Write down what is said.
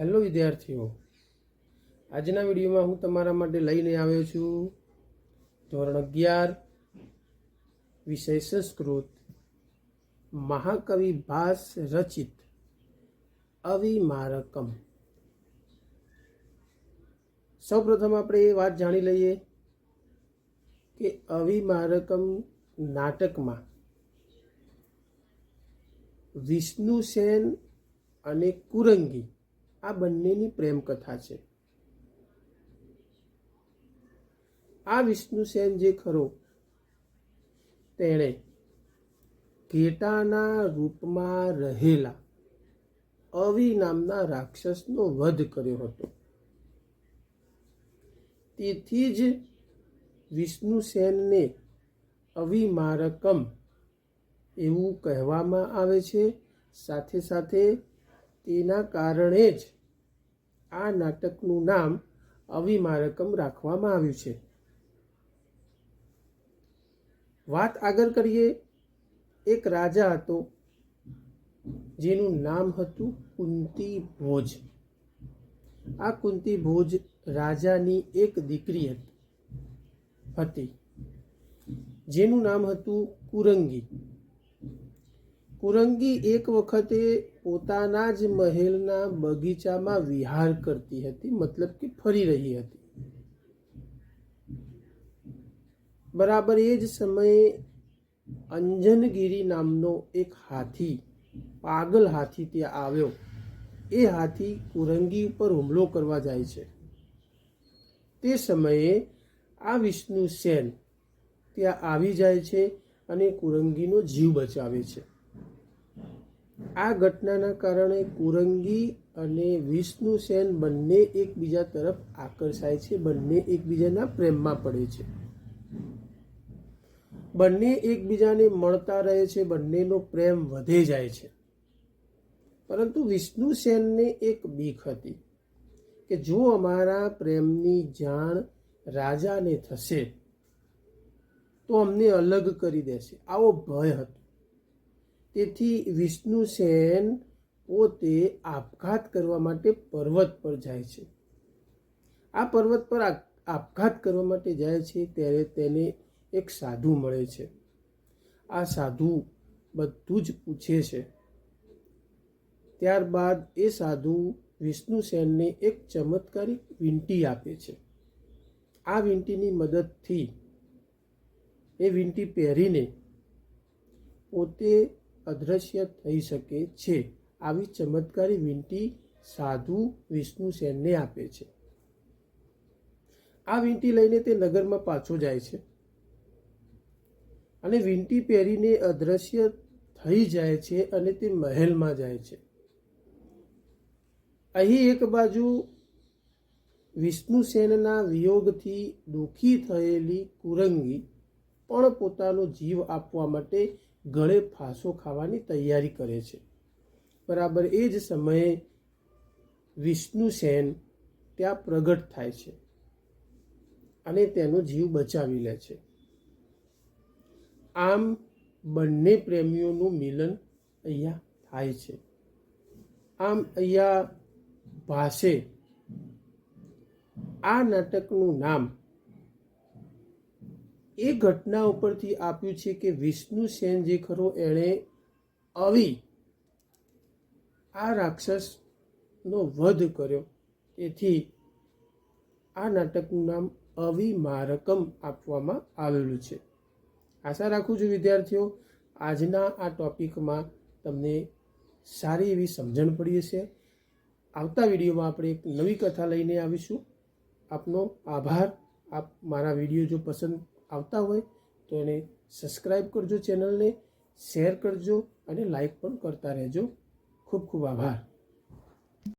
Hello વિદ્યાર્થીઓ. આજના વિડીયોમાં હું તમારા માટે લઈને આવ્યો છું ધોરણ અગિયાર, વિષય સંસ્કૃત, મહાકવિ ભાસ રચિત, અવિમારકમ. સૌપ્રથમ આપણે એ વાત જાણી લઈએ કે અવિમારકમ નાટકમાં વિષ્ણુસેન અને કુરંગી આ બંનેની પ્રેમ કથા છે. આ વિષ્ણુસેન જે ખરો, તેણે ઘેટાના રૂપમાં રહેલા અવિ નામના રાક્ષસનો વધ કર્યો હતો. તેથી જ વિષ્ણુસેનને અવિમારકમ એવું કહેવામાં આવે છે. સાથે સાથે તેના કારણે જ આ નાટકનું નામ અવિમારકમ રાખવામાં આવ્યું છે. વાત આગળ કરીએ, એક રાજા હતો જેનું નામ હતું કુંતી ભોજ. આ કુંતી ભોજ રાજાની એક દીકરી હતી જેનું નામ હતું કુરંગી. કુરંગી એક વખતે પોતાના જ મહેલના બગીચામાં વિહાર કરતી હતી, મતલબ કે ફરી રહી હતી. બરાબર એ જ સમયે અંજનગીરી નામનો એક હાથી, પાગલ હાથી ત્યાં આવ્યો. એ હાથી કુરંગી ઉપર હુમલો કરવા જાય છે. તે સમયે આ વિષ્ણુ સેન ત્યાં આવી જાય છે અને કુરંગીનો જીવ બચાવે છે. આ ઘટનાના કારણે કુરંગી અને વિષ્ણુસેન બંને એકબીજા તરફ આકર્ષાય છે, બંને એકબીજાના પ્રેમમાં પડે છે. બંને એકબીજાને મળતા રહે છે, બંનેનો પ્રેમ વધે જાય છે. પરંતુ વિષ્ણુસેનને એક બીક હતી કે જો અમારા પ્રેમની જાણ રાજાને થશે, તો અમને અલગ કરી દેશે. આવો ભય હતો. તેથી વિષ્ણુસેન પોતે આપઘાત કરવા માટે પર્વત પર જાય છે. આ પર્વત પર આપઘાત કરવા માટે જાય છે ત્યારે તેને એક સાધુ મળે છે. આ સાધુ બધું જ પૂછે છે. ત્યારબાદ એ સાધુ વિષ્ણુસેનને એક ચમત્કારિક વીંટી આપે છે. આ વીંટીની મદદથી એ વીંટી પહેરીને પોતે અદૃશ્ય થઈ શકે છે. આવી ચમત્કારી વિંટી સાધુ વિષ્ણુ સેનને આપે છે. આ વીંટી લઈને તે નગરમાં પાછો જાય છે. અને વીંટી પહેરીને અદ્રશ્ય થઈ જાય છે અને તે મહેલમાં જાય છે. અહીં એક બાજુ વિષ્ણુસેનના વિયોગથી દુઃખી થયેલી કુરંગી પણ પોતાનો જીવ આપવા માટે ગળે ફાંસો ખાવાની તૈયારી કરે છે. બરાબર એ જ સમયે વિષ્ણુસેન ત્યાં પ્રગટ થાય છે અને તેનો જીવ બચાવી લે છે. આમ બંને પ્રેમીઓનું મિલન અહીંયા થાય છે. આમ અહીંયા ભાષે આ નાટકનું નામ એ ઘટના ઉપરથી આપ્યું છે કે વિષ્ણુ સેન જે ખરો એણે અવિ આ રાક્ષસનો વધ કર્યો. તેથી આ નાટકનું નામ અવિમારકમ આપવામાં આવેલું છે. આશા રાખું છું વિદ્યાર્થીઓ, આજના આ ટોપિકમાં તમને સારી એવી સમજણ પડી હશે. આવતા વિડીયોમાં આપણે એક નવી કથા લઈને આવીશું. આપનો આભાર. આપ મારા વીડિયો જો પસંદ આવતા હોય તો એને સબસ્ક્રાઈબ કરજો ચેનલને શેર કરજો અને લાઈક પણ કરતા રહેજો. ખૂબ ખૂબ આભાર.